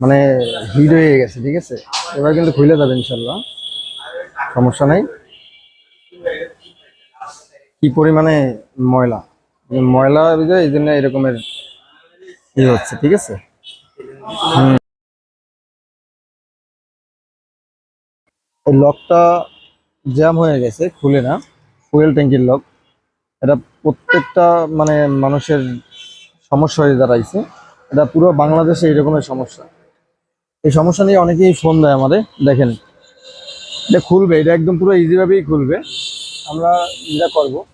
মানে হিট হয়ে গেছে, ঠিক আছে? এবার কিন্তু খুলে যাবে ইনশাল্লাহ সমস্যা নাই। কি পরিমাণে ময়লা? ময়লা এই জন্য এরকমের ই হচ্ছে, ঠিক আছে। এই লকটা জ্যাম হয়ে গেছে, খুলে না। ফুয়েল ট্যাঙ্কির লক। এটা প্রত্যেকটা মানে মানুষের সমস্যা হয়ে দাঁড়াইছে। এটা পুরো বাংলাদেশে এরকমের সমস্যা। এই সমস্যা নিয়ে অনেকেই ফোন দেয় আমাদের, দেখেন। এটা খুলবে, এটা একদম পুরো ইজিভাবেই খুলবে। আমরা যেটা করব,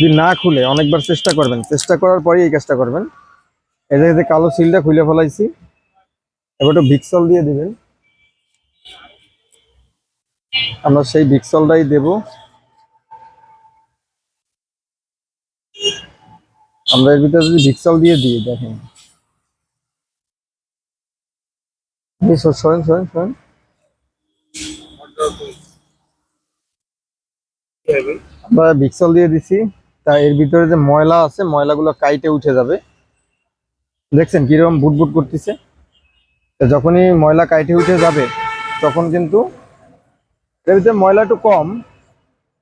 যদি না খুলে, অনেকবার চেষ্টা করবেন। চেষ্টা করার পরেই এই কাজটা করবেন। এই যে কালো সিলটা খুলে ফেলাইছি। এবার একটু ভিক্সল দিয়ে দিবেন। আমরা সেই ভিক্সলটাই দেব। আমরা এর ভিতরে যদি ভিক্সল দিয়ে দিই, দেখেন এই সর- সরেন সরেন সরেন আমরা ভিক্সল দিয়ে দিছি। তা এর ভিতরে যে ময়লা আছে, ময়লাগুলো কাইটে উঠে যাবে। দেখছেন কীরকম বুটবুট করতেছে? যখনই ময়লা কাইটে উঠে যাবে, তখন কিন্তু এর ভিতরে ময়লা কম,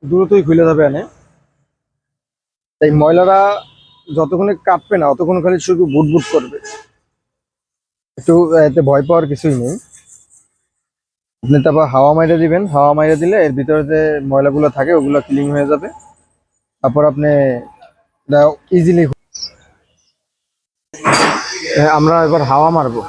দ্রুতই খুলে যাবে এনে। তাই ময়লারা যতক্ষণে কাটবে না অতক্ষণ খালি শুধু বুটবুট করবে। একটু, এতে ভয় পাওয়ার কিছুই নেই। আপনি তারপর হাওয়া মাইরে দিবেন, হাওয়া মাইরে দিলে এর ভিতরে যে ময়লাগুলো থাকে, ওগুলো ক্লিন হয়ে যাবে। তারপর আপনি ইজিলি আমরা এবার হাওয়া মারবো।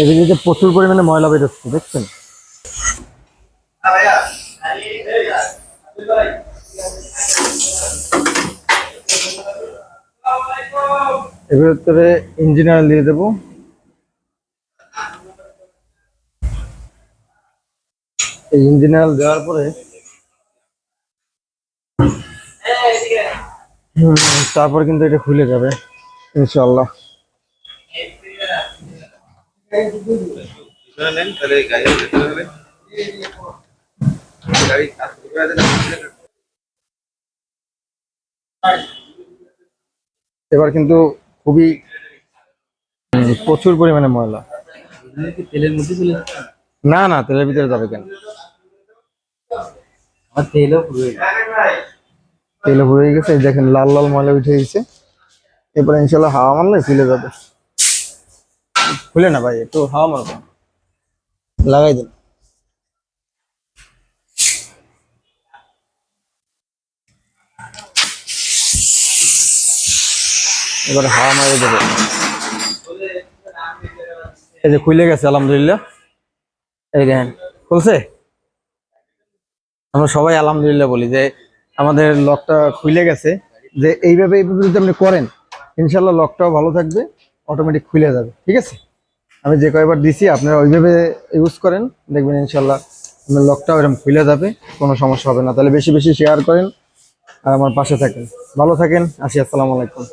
এদিকে প্রচুর পরিমাণে ময়লা বেরোচ্ছে, দেখছেন? এর ভিতরে ইঞ্জিন দিয়ে দেবো। এই ইঞ্জিন অয়েল দেওয়ার পরে তারপর কিন্তু এটা খুলে যাবে ইনশাল্লাহ গাড়ি যেতে হবে গাড়ি আস্তে করে দেন এবার কিন্তু খুবই প্রচুর পরিমাণে ময়লা। তেলের মধ্যে চলে না না তেলের ভিতরে যাবে কেন? তেলও পুরো ভরে গেছে দেখেন লাল লাল ময়লা উঠে গেছে। এরপরে ইনশাল্লাহ হাওয়া মারলে খুলে যাবে। খুলে না ভাই একটু হাওয়া মারবো। লাগাই দিন। এবারে হাওয়া মারে দেবে। এই যে খুলে গেছে, আলহামদুলিল্লাহ। এই দেখেন, খুলছে? আমরা সবাই আলহামদুলিল্লাহ বলি যে আমাদের লকটা খুলে গেছে। যে এইভাবে এইভাবে যদি আপনি করেন ইনশাল্লাহ লকটাও ভালো থাকবে অটোমেটিক খুলে যাবে, ঠিক আছে? আমি যে কয়বার দিছি, আপনারা ওইভাবে ইউজ করেন, দেখবেন ইনশাল্লাহ আপনার লকটাও এরকম খুলে যাবে, কোনো সমস্যা হবে না। তাহলে বেশি বেশি শেয়ার করেন আর আমার পাশে থাকেন। ভালো থাকেন, আসি, আসসালামু আলাইকুম।